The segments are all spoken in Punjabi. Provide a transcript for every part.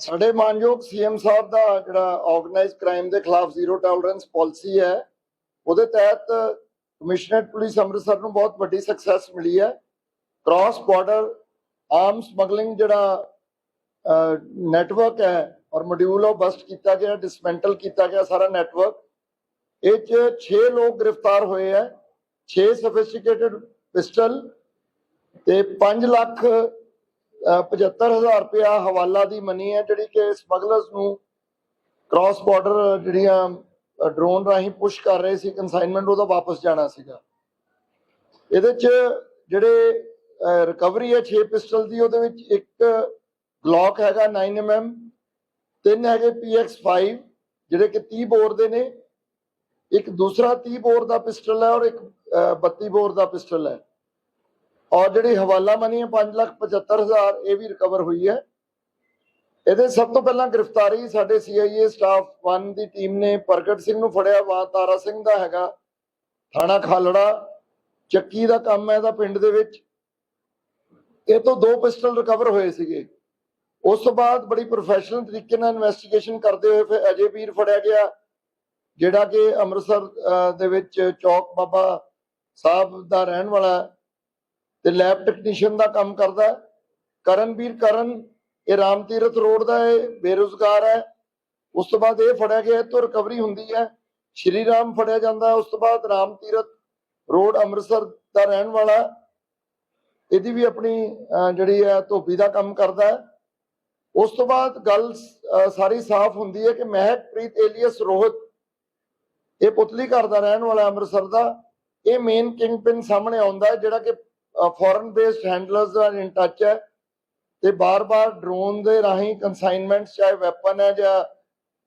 ਸਾਡੇ ਮਾਨਯੋਗ ਸੀਐਮ ਸਾਹਿਬ ਦਾ ਜਿਹੜਾ ਆਰਗੇਨਾਈਜ਼ਡ ਕ੍ਰਾਈਮ ਦੇ ਖਿਲਾਫ ਜ਼ੀਰੋ ਟੋਲਰੈਂਸ ਪਾਲਿਸੀ ਹੈ, ਉਹਦੇ ਤਹਿਤ ਕਮਿਸ਼ਨਰੇਟ ਪੁਲਿਸ ਅੰਮ੍ਰਿਤਸਰ ਨੂੰ ਬਹੁਤ ਵੱਡੀ ਸਕਸੈਸ ਮਿਲੀ ਹੈ। ਕ੍ਰਾਸ ਬਾਰਡਰ ਆਰਮ ਸਮਗਲਿੰਗ ਜਿਹੜਾ ਨੈਟਵਰਕ ਹੈ ਔਰ ਮੋਡਿਊਲ ਉਹ ਬਸਟ ਕੀਤਾ ਗਿਆ ਡਿਸਮੈਂਟਲ ਕੀਤਾ ਗਿਆ ਸਾਰਾ ਨੈਟਵਰਕ ਇਹ ਚ 6 ਲੋਕ ਗ੍ਰਿਫਤਾਰ ਹੋਏ ਹੈ 6 ਸੋਫਿਸਟੀਕੇਟਡ ਪਿਸਟਲ ਤੇ 5 ਲੱਖ 75000 ਰੁਪਇਆ ਹਵਾਲਾ ਦੀ ਮਨੀ ਹੈ ਜਿਹੜੀ ਕਿ ਸਮਗਲਰਸ ਨੂੰ ਕ੍ਰਾਸ ਬਾਰਡਰ ਜਿਹੜੀਆਂ ਡਰੋਨ ਰਾਹੀਂ ਪੁਸ਼ ਕਰ ਰਹੇ ਸੀ ਕਨਸਾਈਨਮੈਂਟ ਉਹਦਾ ਵਾਪਸ ਜਾਣਾ ਸੀਗਾ। ਇਹਦੇ ਚ ਜਿਹੜੇ ਰਿਕਵਰੀ ਹੈ 6 ਪਿਸਟਲ ਦੀ ਉਹਦੇ ਵਿੱਚ ਇੱਕ ਗਲੌਕ ਹੈਗਾ 9mm ਤਿੰਨ ਹੈਗੇ PX5 ਜਿਹੜੇ ਕਿ 30 ਬੋਰ ਦੇ ਨੇ। ਇੱਕ ਦੂਸਰਾ 30 ਬੋਰ ਦਾ ਪਿਸਟਲ ਹੈ ਔਰ ਇੱਕ ਅਹ, 32 ਬੋਰ ਦਾ ਪਿਸਟਲ ਹੈ। ਔਰ ਜਿਹੜੀ ਹਵਾਲਾ ਮਨੀ ਹੈ 575000 ਇਹ ਵੀ ਰਿਕਵਰ ਹੋਈ ਹੈ। ਇਹਦੇ ਸਭ ਤੋਂ ਪਹਿਲਾਂ ਗ੍ਰਿਫਤਾਰੀ ਸਾਡੇ CIA ਸਟਾਫ 1 ਦੀ ਟੀਮ ਨੇ। ਪ੍ਰਗਟ ਸਿੰਘ ਨੂੰ ਫੜਿਆ ਵਾ ਤਾਰਾ ਸਿੰਘ ਦਾ ਹੈਗਾ। ਥਾਣਾ ਖਾਲੜਾ, ਚੱਕੀ ਦਾ ਕੰਮ ਹੈ ਇਹਦਾ ਪਿੰਡ ਦੇ ਵਿੱਚ। ਇਹ ਤੋਂ ਦੋ ਪਿਸਟਲ ਰਿਕਵਰ ਹੋਏ ਸੀਗੇ। ਉਸ ਤੋਂ ਬਾਅਦ ਬੜੀ ਪ੍ਰੋਫੈਸ਼ਨਲ ਤਰੀਕੇ ਨਾਲ ਇਨਵੈਸਟੀਗੇਸ਼ਨ ਕਰਦੇ ਹੋਏ ਫਿਰ ਅਜੇ ਵੀਰ ਫੜਿਆ ਗਿਆ, ਜਿਹੜਾ ਕਿ ਅੰਮ੍ਰਿਤਸਰ ਦੇ ਵਿੱਚ ਚੌਕ ਬਾਬਾ ਸਾਹਿਬ ਦਾ ਰਹਿਣ ਵਾਲਾ ਤੇ ਲੈਬ ਟੈਕਨੀਸ਼ੀਅਨ ਦਾ ਕੰਮ ਕਰਦਾ ਕਰਨਵੀਰ ਕਰਨ, ਇਹ ਰਾਮ ਰੋਡ ਦਾ ਇਹ ਬੇਰੁਜ਼ਗਾਰ ਹੈ। ਉਸ ਤੋਂ ਬਾਅਦ ਇਹ ਫੜਿਆ ਗਿਆ ਤੋਂ ਰਿਕਵਰੀ ਹੁੰਦੀ ਹੈ। ਸ਼੍ਰੀ ਰਾਮ ਫੜਿਆ ਜਾਂਦਾ ਉਸ ਤੋਂ ਬਾਅਦ ਰਾਮ ਰੋਡ ਅੰਮ੍ਰਿਤਸਰ ਦਾ ਰਹਿਣ ਵਾਲਾ ਇਹਦੀ ਵੀ ਆਪਣੀ ਜਿਹੜੀ ਹੈ, ਧੋਬੀ ਦਾ ਕੰਮ ਕਰਦਾ ਹੈ। ਉਸ ਤੋਂ ਬਾਅਦ ਗੱਲ ਸਾਰੀ ਸਾਫ਼ ਹੁੰਦੀ ਹੈ ਕਿ ਮਹਿਕਪ੍ਰੀਤ ਏਲੀਅਸ ਰੋਹਿਤ, ਇਹ ਪੁਤਲੀ ਘਰ ਦਾ ਰਹਿਣ ਵਾਲਾ ਅੰਮ੍ਰਿਤਸਰ ਦਾ। ਇਹ ਮੇਨ ਕਿੰਗ ਕਿੰਗਪਿਨ ਸਾਹਮਣੇ ਆਉਂਦਾ ਹੈ, ਜਿਹੜਾ ਕਿ ਫੋਰਨ ਬੇਸਡ ਹੈਂਡਲਰਸ ਨਾਲ ਇਨ ਟੱਚ ਹੈ ਤੇ ਬਾਰ-ਬਾਰ ਡਰੋਨ ਦੇ ਰਾਹੀਂ ਕਨਸਾਈਨਮੈਂਟਸ ਚਾਹੇ ਵੈਪਨ ਹੈ ਜਾਂ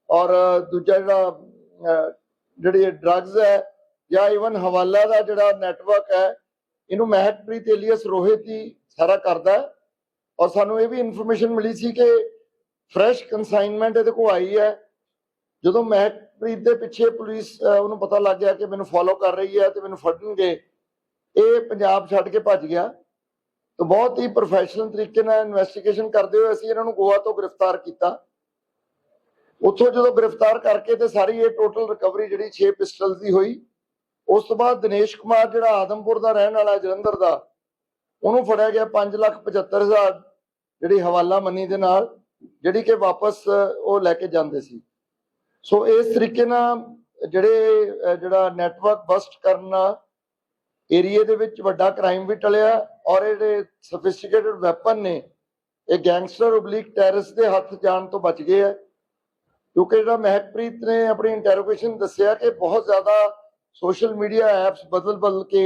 ਔਰ ਦੂਜਾ ਜਿਹੜਾ ਅਹ, ਡਰੱਗਸ ਹੈ ਜਾਂ ਇਵਨ ਹਵਾਲਾ ਦਾ ਜਿਹੜਾ ਨੈਟਵਰਕ ਹੈ ਇਹਨੂੰ ਮਹਿਕਪ੍ਰੀਤ ਏਲੀਅਸ ਰੋਹਿਤ ਹੀ ਸਾਰਾ ਕਰਦਾ ਹੈ। ਔਰ ਸਾਨੂੰ ਇਹ ਵੀ ਇਨਫੋਰਮੇਸ਼ਨ ਮਿਲੀ ਸੀ ਕਿ ਫਰੈਸ਼ ਕਨਸਾਈਨਮੈਂਟ ਇਹਦੇ ਕੋਲ ਆਈ ਹੈ। ਜਦੋਂ ਮਹਿਕਪ੍ਰੀਤ ਦੇ ਪਿੱਛੇ ਪੁਲਿਸ ਉਹਨੂੰ ਪਤਾ ਲੱਗ ਗਿਆ ਕਿ ਮੈਨੂੰ ਫੋਲੋ ਕਰ ਰਹੀ ਹੈ ਤੇ ਮੈਨੂੰ ਫੜਨਗੇ ਇਹ ਪੰਜਾਬ ਛੱਡ ਕੇ ਭੱਜ ਗਿਆ। ਤਾਂ ਬਹੁਤ ਹੀ ਪ੍ਰੋਫੈਸ਼ਨਲ ਤਰੀਕੇ ਨਾਲ ਇਨਵੈਸਟੀਗੇਸ਼ਨ ਕਰਦੇ ਹੋਏ ਅਸੀਂ ਇਹਨਾਂ ਨੂੰ ਗੋਆ ਤੋਂ ਗ੍ਰਿਫਤਾਰ ਕੀਤਾ। ਉੱਥੋਂ ਜਦੋਂ ਗ੍ਰਿਫਤਾਰ ਕਰਕੇ ਤੇ ਸਾਰੀ ਇਹ ਟੋਟਲ ਰਿਕਵਰੀ ਜਿਹੜੀ 6 ਪਿਸਟਲਸ ਦੀ ਹੋਈ, ਉਸ ਤੋਂ ਬਾਅਦ ਦਿਨੇਸ਼ ਕੁਮਾਰ ਜਿਹੜਾ ਆਦਮਪੁਰ ਦਾ ਰਹਿਣ ਵਾਲਾ ਜਲੰਧਰ ਦਾ, ਉਹਨੂੰ ਫੜਿਆ ਗਿਆ 575000 ਜਿਹੜੀ ਹਵਾਲਾ ਮਨੀ ਦੇ ਨਾਲ, ਜਿਹੜੀ ਕਿ ਵਾਪਸ ਉਹ ਲੈ ਕੇ ਜਾਂਦੇ ਸੀ। ਸੋ ਇਸ ਤਰੀਕੇ ਨਾਲ ਜਿਹੜੇ ਜਿਹੜਾ ਨੈਟਵਰਕ ਬਸਟ ਕਰਨਾ ਏਰੀਏ ਦੇ ਵਿੱਚ ਵੱਡਾ ਕ੍ਰਾਈਮ ਵੀ ਟਲਿਆ ਔਰ ਇਹ ਸਫਿਸਟੀਕੇਟਡ ਵੈਪਨ ਨੇ, ਇਹ ਗੈਂਗਸਟਰ ਓਬਲਿਕ ਟੈਰਰਿਸਟ ਦੇ ਹੱਥ ਜਾਣ ਤੋਂ ਬਚ ਗਏ ਹੈ ਕਿਉਂਕਿ ਜਿਹੜਾ ਮਹਿਕਪ੍ਰੀਤ ਨੇ ਆਪਣੀ ਇੰਟਰੋਗੇਸ਼ਨ ਦੱਸਿਆ ਕਿ ਬਹੁਤ ਜ਼ਿਆਦਾ ਸੋਸ਼ਲ ਮੀਡੀਆ ਐਪਸ ਬਦਲ ਬਦਲ ਕੇ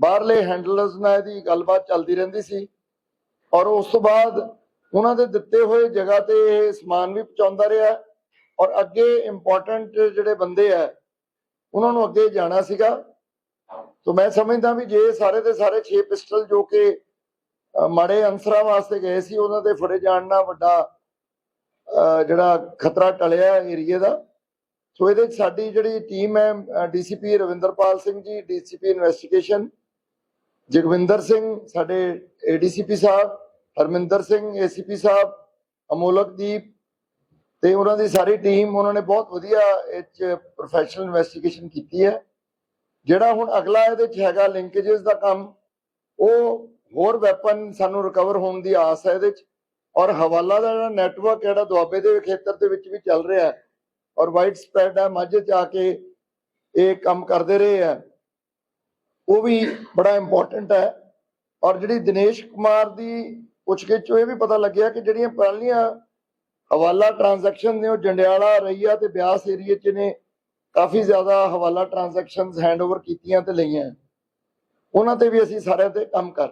ਬਾਹਰਲੇ ਹੈਂਡਲਰਸ ਨਾਲ ਇਹਦੀ ਗੱਲਬਾਤ ਚੱਲਦੀ ਰਹਿੰਦੀ ਸੀ। ਔਰ ਉਸ ਤੋਂ ਬਾਅਦ ਉਹਨਾਂ ਦੇ ਦਿੱਤੇ ਹੋਏ ਜਗ੍ਹਾ ਤੇ ਇਹ ਸਮਾਨ ਵੀ ਪਹੁੰਚਾਉਂਦਾ ਰਿਹਾ ਔਰ ਅੱਗੇ ਇੰਪੋਰਟੈਂਟ ਜਿਹੜੇ ਬੰਦੇ ਆ, ਉਹਨਾਂ ਨੂੰ ਅੱਗੇ ਜਾਣਾ ਸੀਗਾ। ਤੋ ਮੈਂ ਸਮਝਦਾ ਵੀ ਜੇ ਸਾਰੇ ਦੇ ਸਾਰੇ 6 ਪਿਸਟਲ ਜੋ ਕਿ ਮਾੜੇ ਅਨਸਰਾਂ ਵਾਸਤੇ ਗਏ ਸੀ, ਉਹਨਾਂ ਦੇ ਫੜੇ ਜਾਣ ਨਾਲ ਵੱਡਾ ਜਿਹੜਾ ਖਤਰਾ ਟਲਿਆ ਏਰੀਏ ਦਾ। ਸੋ ਇਹਦੇ 'ਚ ਸਾਡੀ ਜਿਹੜੀ ਟੀਮ ਹੈ DCP Ravinderpal Singh ji, DCP investigation, Jagvinder Singh, ਸਾਡੇ ਏਡੀਸੀਪੀ ਸਾਹਿਬ, ਹਰਮਿੰਦਰ ਸਿੰਘ, ਏਸੀਪੀ ਸਾਹਿਬ ਅਮੋਲਕਦੀਪ ਤੇ ਉਹਨਾਂ ਦੀ ਸਾਰੀ ਟੀਮ, ਉਹਨਾਂ ਨੇ ਬਹੁਤ ਵਧੀਆ ਇਹ 'ਚ ਪ੍ਰੋਫੈਸ਼ਨਲ ਇਨਵੈਸਟੀਗੇਸ਼ਨ ਕੀਤੀ ਹੈ। ਜਿਹੜਾ ਹੁਣ ਅਗਲਾ ਇਹਦੇ 'ਚ ਹੈਗਾ ਲਿੰਕੇजेस ਦਾ ਕੰਮ, ਉਹ ਹੋਰ ਵੈਪਨ ਸਾਨੂੰ ਰਿਕਵਰ ਹੋਣ ਦੀ ਆਸ ਹੈ ਇਹਦੇ 'ਚ। ਔਰ ਹਵਾਲਾ ਦਾ ਜਿਹੜਾ ਨੈਟਵਰਕ ਜਿਹੜਾ ਦੁਆਬੇ ਦੇ ਖੇਤਰ ਦੇ ਵਿੱਚ ਵੀ ਚੱਲ ਰਿਹਾ ਹੈ, ਔਰ ਵਾਈਡ ਸਪਰੈਡ ਹੈ, ਮਾਝੇ 'ਚ ਆ ਕੇ ਇਹ ਕੰਮ ਕਰਦੇ ਰਹੇ ਆ ਉਹ ਵੀ ਬੜਾ ਇੰਪੋਰਟੈਂਟ ਹੈ। ਔਰ ਜਿਹੜੀ ਦਿਨੇਸ਼ ਕੁਮਾਰ ਦੀ ਪੁੱਛਗਿੱਛ ਚੋਂ ਇਹ ਵੀ ਪਤਾ ਲੱਗਿਆ ਕਿ ਜਿਹੜੀਆਂ ਪਹਿਲੀਆਂ ਹਵਾਲਾ ਟ੍ਰਾਂਜੈਕਸ਼ਨ ਨੇ ਉਹ ਜੰਡਿਆਲਾ, ਰਈਆ ਤੇ ਬਿਆਸ ਏਰੀਏ 'ਚ ਨੇ ਕਾਫੀ ਜ਼ਿਆਦਾ ਹਵਾਲਾ ਟ੍ਰਾਂਜੈਕਸ਼ਨਸ ਹੈਂਡਓਵਰ ਕੀਤੀਆਂ ਤੇ ਲਈਆਂ। ਉਹਨਾਂ ਤੇ ਵੀ ਅਸੀਂ ਸਾਰਿਆਂ ਤੇ ਕੰਮ ਕਰ